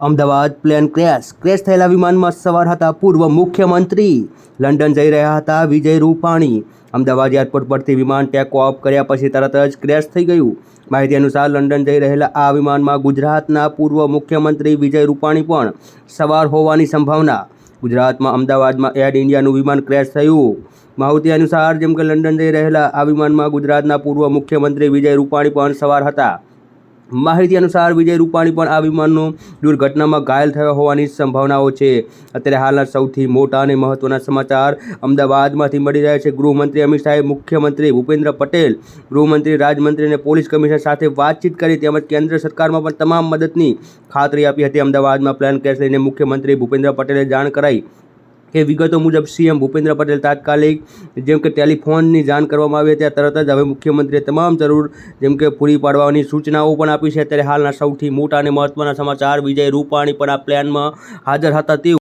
Ahmedabad plane crash. Crash થયેલા વિમાનમાં સવાર હતા પૂર્વ મુખ્યમંત્રી. લંડન જઈ રહ્યા હતા વિજય રૂપાણી. અમદાવાદ એરપોર્ટ પરથી વિમાન ટેક ઓફ કર્યા પછી તરત જ ક્રેશ થઈ ગયું. માહિતી અનુસાર લંડન જઈ રહેલા આ વિમાનમાં ગુજરાતના પૂર્વ મુખ્યમંત્રી વિજય રૂપાણી પણ સવાર હોવાની સંભાવના. ગુજરાતમાં અમદાવાદમાં એર ઇન્ડિયાનું વિમાન ક્રેશ થયું. માહિતી અનુસાર જેમ કે લંડન જઈ રહેલા આ વિમાનમાં ગુજરાતના પૂર્વ મુખ્યમંત્રી વિજય રૂપાણી પણ સવાર હતા. માહિતી અનુસાર વિજય રૂપાણી પણ આ વિમાનનો દુર્ઘટનામાં ઘાયલ થયો હોવાની સંભાવનાઓ છે. અત્યારે હાલના સૌથી મોટા અને મહત્વના સમાચાર અમદાવાદમાંથી મળી રહ્યા છે. ગૃહમંત્રી અમિત શાહે મુખ્યમંત્રી ભૂપેન્દ્ર પટેલ, ગૃહમંત્રી રાજમંત્રી અને પોલીસ કમિશનર સાથે વાતચીત કરી તેમજ કેન્દ્ર સરકારમાં પણ તમામ મદદની ખાતરી આપી હતી. અમદાવાદમાં પ્લાન કેસ લઈને મુખ્યમંત્રી ભૂપેન્દ્ર પટેલે જાણ કરાઈ. કે વિગતો મુજબ સીએમ ભૂપેન્દ્ર પટેલ તાત્કાલિક, જેમ કે ટેલિફોનની જાણ કરવામાં આવી હતી તરત જ હવે મુખ્યમંત્રીએ તમામ જરૂર, જેમ કે પૂરી પાડવાની સૂચનાઓ પણ આપી છે. ત્યારે હાલના સૌથી મોટા અને મહત્વના સમાચાર, વિજય રૂપાણી પણ આ પ્લાનમાં હાજર હતા. તે